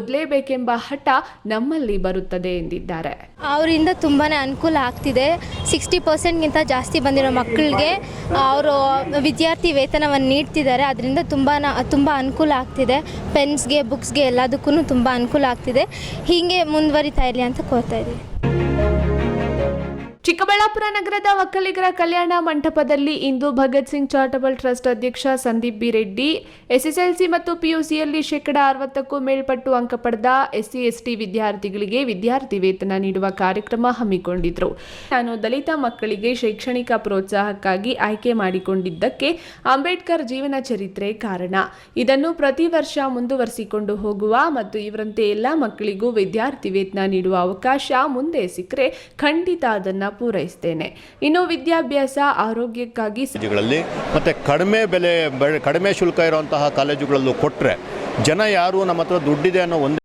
ಓದಲೇಬೇಕೆಂಬ ಹಠ ನಮ್ಮಲ್ಲಿ ಬರುತ್ತದೆ ಎಂದಿದ್ದಾರೆ. ಅವರಿಂದ ತುಂಬಾ ಅನುಕೂಲ ಆಗ್ತಿದೆ. ಸಿಕ್ಸ್ಟಿ ಪರ್ಸೆಂಟ್ಗಿಂತ ಜಾಸ್ತಿ ಬಂದಿರೋ ಮಕ್ಕಳಿಗೆ ಅವರು ವಿದ್ಯಾರ್ಥಿ ವೇತನವನ್ನು ನೀಡ್ತಿದ್ದಾರೆ. ಅದರಿಂದ ತುಂಬ ತುಂಬ ಅನುಕೂಲ ಆಗ್ತಿದೆ. ಪೆನ್ಸ್ಗೆ, ಬುಕ್ಸ್ಗೆ ಎಲ್ಲದಕ್ಕೂ ತುಂಬ ಅನುಕೂಲ ಆಗ್ತಿದೆ. ಹೀಗೆ ಮುಂದುವರಿತಾ ಇರಲಿ ಅಂತ ಕೋರ್ತಾ ಇದ್ದೀವಿ ಚಿಕ್ಕಬಳ್ಳಾಪುರ ನಗರದ ಒಕ್ಕಲಿಗರ ಕಲ್ಯಾಣ ಮಂಟಪದಲ್ಲಿ ಇಂದು ಭಗತ್ ಸಿಂಗ್ ಚಾರಿಟಬಲ್ ಟ್ರಸ್ಟ್ ಅಧ್ಯಕ್ಷ ಸಂದೀಪ್ ಬಿ ರೆಡ್ಡಿ, ಎಸ್ಎಸ್ಎಲ್ಸಿ ಮತ್ತು ಪಿಯುಸಿಯಲ್ಲಿ ಶೇಕಡಾ ಅರವತ್ತಕ್ಕೂ ಮೇಲ್ಪಟ್ಟು ಅಂಕ ಪಡೆದ ಎಸ್ಸಿ, ಎಸ್ಟಿ ವಿದ್ಯಾರ್ಥಿಗಳಿಗೆ ವಿದ್ಯಾರ್ಥಿ ವೇತನ ನೀಡುವ ಕಾರ್ಯಕ್ರಮ ಹಮ್ಮಿಕೊಂಡಿದ್ರು. ನಾನು ದಲಿತ ಮಕ್ಕಳಿಗೆ ಶೈಕ್ಷಣಿಕ ಪ್ರೋತ್ಸಾಹಕ್ಕಾಗಿ ಆಯ್ಕೆ ಮಾಡಿಕೊಂಡಿದ್ದಕ್ಕೆ ಅಂಬೇಡ್ಕರ್ ಜೀವನ ಚರಿತ್ರೆ ಕಾರಣ. ಇದನ್ನು ಪ್ರತಿ ವರ್ಷ ಮುಂದುವರಿಸಿಕೊಂಡು ಹೋಗುವ ಮತ್ತು ಇವರಂತೆ ಎಲ್ಲ ಮಕ್ಕಳಿಗೂ ವಿದ್ಯಾರ್ಥಿ ವೇತನ ನೀಡುವ ಅವಕಾಶ ಮುಂದೆ ಸಿಕ್ಕರೆ ಖಂಡಿತ ಅದನ್ನು ಪೂರೈಸ್ತೇನೆ. ಇನ್ನು ವಿದ್ಯಾಭ್ಯಾಸ ಆರೋಗ್ಯಕ್ಕಾಗಿ ಮತ್ತೆ ಕಡಿಮೆ ಬೆಲೆ ಕಡಿಮೆ ಶುಲ್ಕ ಇರುವಂತಹ ಕಾಲೇಜುಗಳಲ್ಲೂ ಕೊಟ್ಟರೆ ಜನ ಯಾರು ನಮ್ಮ ಹತ್ರ ದುಡ್ಡಿದೆ ಅನ್ನೋ ಒಂದೇ